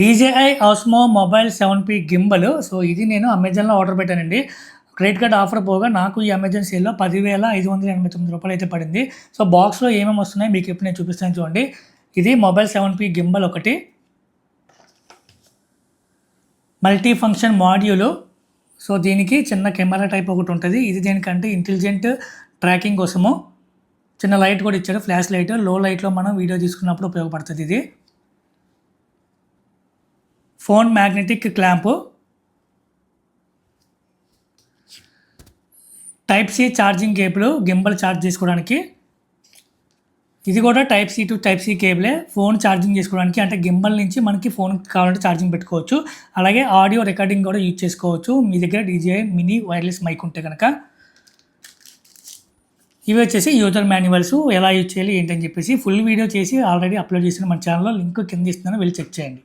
DJI Osmo mobile seven P gimbal. So ఇది నేను అమెజాన్లో ఆర్డర్ పెట్టానండి. క్రెడిట్ కార్డ్ ఆఫర్ పోగా నాకు ఈ అమెజాన్ సేల్లో పదివేల ఐదు వందల ఎనభై తొమ్మిది రూపాయలు అయితే పడింది. సో బాక్స్లో ఏమేమి వస్తున్నాయి మీకు ఇప్పుడు నేను చూపిస్తాను చూడండి. ఇది మొబైల్ సెవెన్ పీ గింబల్ ఒకటి. Multi function module. సో దీనికి చిన్న కెమెరా టైప్ ఒకటి ఉంటుంది. ఇది దేనికంటే ఇంటెలిజెంట్ ట్రాకింగ్ కోసము. చిన్న లైట్ కూడా ఇచ్చాడు ఫ్లాష్ లైట్. లో లైట్లో మనం వీడియో తీసుకున్నప్పుడు ఉపయోగపడుతుంది ఇది. Phone magnetic clamp. Type C charging cable gimbal charge చేసుకోవడానికి. ఇది కూడా type C to type C కేబులే phone charging చేసుకోవడానికి. అంటే గింబల్ నుంచి మనకి ఫోన్ కావాలంటే ఛార్జింగ్ పెట్టుకోవచ్చు. అలాగే ఆడియో రికార్డింగ్ కూడా యూజ్ చేసుకోవచ్చు. మీ దగ్గర డీజే మినీ వైర్లెస్ మైక్ ఉంటే కనుక ఇవి వచ్చేసి యూజర్ మాన్యువల్స్. ఎలా యూజ్ చేయాలి ఏంటని చెప్పేసి ఫుల్ వీడియో చేసి ఆల్రెడీ అప్లోడ్ చేసిన మన ఛానల్లో లింక్ కింద ఇస్తున్నాను. వెళ్ళి చెక్ చేయండి.